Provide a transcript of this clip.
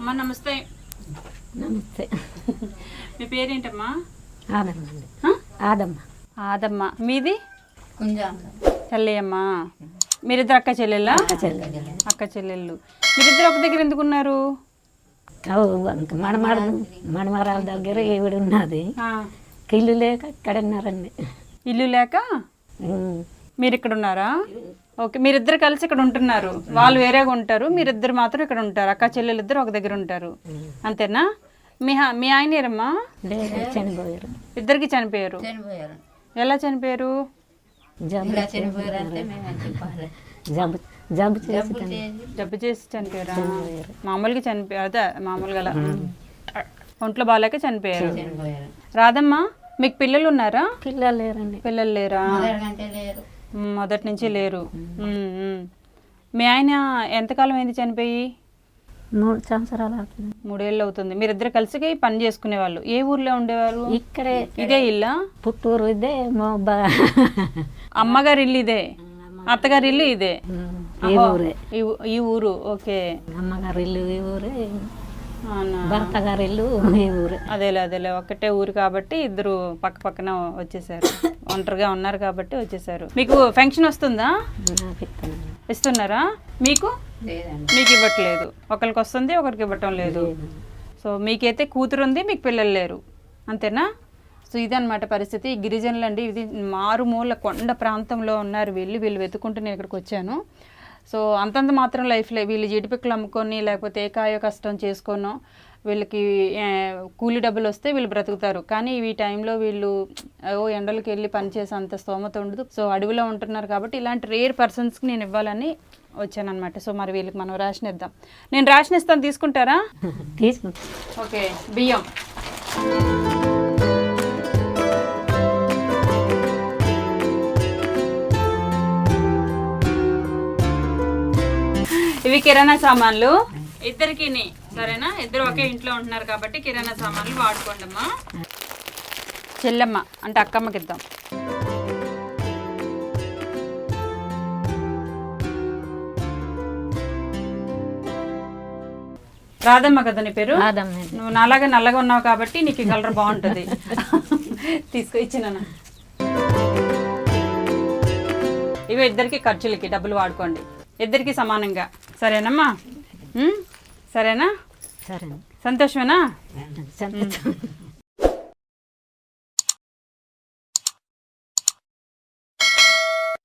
అమ్మా నమస్తే. నమస్తే. మీ పేరేంటమ్మా? ఆదమ్మ? ఆదమ్మ. ఆదమ్మ. మీది? కుంజాం చెల్లయ్యమ్మ. మీరిద్దరు అక్క చెల్లెళ్ళా? చెల్లెలు అక్క చెల్లెళ్ళు. మీరిద్దరు ఒక దగ్గర ఎందుకున్నారు? ఇంకా మడమడ మడమరాల దగ్గర ఈవిడ ఉన్నది. ఆ, కిల్లు లేక ఇక్కడ ఉన్నారండి ఇల్లు లేక. మీరు ఇక్కడ ఉన్నారా ఓకే మీరిద్దరు కలిసి ఇక్కడ ఉంటున్నారు. వాళ్ళు వేరేగా ఉంటారు మీరిద్దరు మాత్రం ఇక్కడ ఉంటారు. అక్క చెల్లెలు ఇద్దరు ఒక దగ్గర ఉంటారు. అంతేనా? మీ మీ ఆయన ఏరమ్మా చనిపోయారు. ఇద్దరికి చనిపోయారు. చనిపోయారు. ఎలా చనిపోయారు? జబ్బు చేసి చనిపోయారా. మామూలుగా చనిపోయారు అదే మామూలుగా అలా. ఒంట్లో బాగాలేక చనిపోయారు. రాదమ్మా మీకు పిల్లలు ఉన్నారా? పిల్లలు లేరండి. పిల్లలు లేరా? మొదటి నుంచి లేరు మ్, ఆయన ఎంతకాలం అయింది చనిపోయి? మూడు సంవత్సరాలు అవుతుంది. మూడేళ్ళు అవుతుంది. మీరిద్దరు కలిసి పని చేసుకునే వాళ్ళు ఏ ఊర్లో ఉండేవారు? ఇక్కడే ఇదే ఇల్లా? పుట్టూరు ఇదే అమ్మగారి ఇల్లు ఇదే? అత్తగారి ఇల్లు ఇదే? ఈ ఊరే ఈ ఊరు. ఓకే. అమ్మగారి ఇల్లు ఈ ఊరే. భర్త గారి ఇల్లు ఈ ఊరే. అదేలే అదేలే. ఒకటే ఊరు కాబట్టి ఇద్దరు పక్క పక్కన వచ్చేసారు. ఒంటరిగా ఉన్నారు కాబట్టి వచ్చేసారు. మీకు ఫంక్షన్ వస్తుందా? ఇస్తున్నారా? మీకు? లేదండి. మీకు ఇవ్వట్లేదు. ఒకరికి వస్తుంది ఒకరికి ఇవ్వటం లేదు. సో మీకైతే కూతురు ఉంది మీకు పిల్లలు లేరు. అంతేనా? సో ఇదన్నమాట పరిస్థితి. గిరిజనులు అండి ఇది మారుమూల కొండ ప్రాంతంలో ఉన్నారు. వీళ్ళు వీళ్ళు వెతుకుంటూ నేను ఇక్కడికి వచ్చాను. సో అంతంత మాత్రం లైఫ్లో వీళ్ళు జీడిపిక్కలు అమ్ముకొని లేకపోతే ఏ కాయ కష్టం చేసుకోనో వీళ్ళకి కూలి డబ్బులు వస్తే వీళ్ళు బ్రతుకుతారు. కానీ ఈ టైంలో వీళ్ళు ఓ ఎండలకి వెళ్ళి పనిచేసే అంత స్తోమత ఉండదు. సో అడవిలో ఉంటున్నారు కాబట్టి ఇలాంటి రేర్ పర్సన్స్కి నేను ఇవ్వాలని వచ్చానన్నమాట. సో మరి వీళ్ళకి మనం రేషన్ ఇద్దాం నేను రేషన్ ఇస్తాను తీసుకుంటారా? తీసుకుంటా. ఓకే బియ్యం. ఇవి కిరాణా సామాన్లు. ఇద్దరికి సరేనా? ఇద్దరు ఒకే ఇంట్లో ఉంటున్నారు కాబట్టి కిరాణా సామాన్లు వాడుకోండి అమ్మా చెల్లెమ్మ అంటే అక్కమ్మకి ఇద్దాం. రాదమ్మ కదా నీ పేరు? నువ్వు నాలాగా నల్లగా ఉన్నావు కాబట్టి నీకు ఈ కలర్ బాగుంటుంది. తీసుకో ఇచ్చిన ఇవి ఇద్దరికి ఖర్చులకి డబ్బులు వాడుకోండి. ఇద్దరికి సమానంగా. సరేనమ్మా? సరేనా? సరే. సంతోషమేనా? సంతోషం.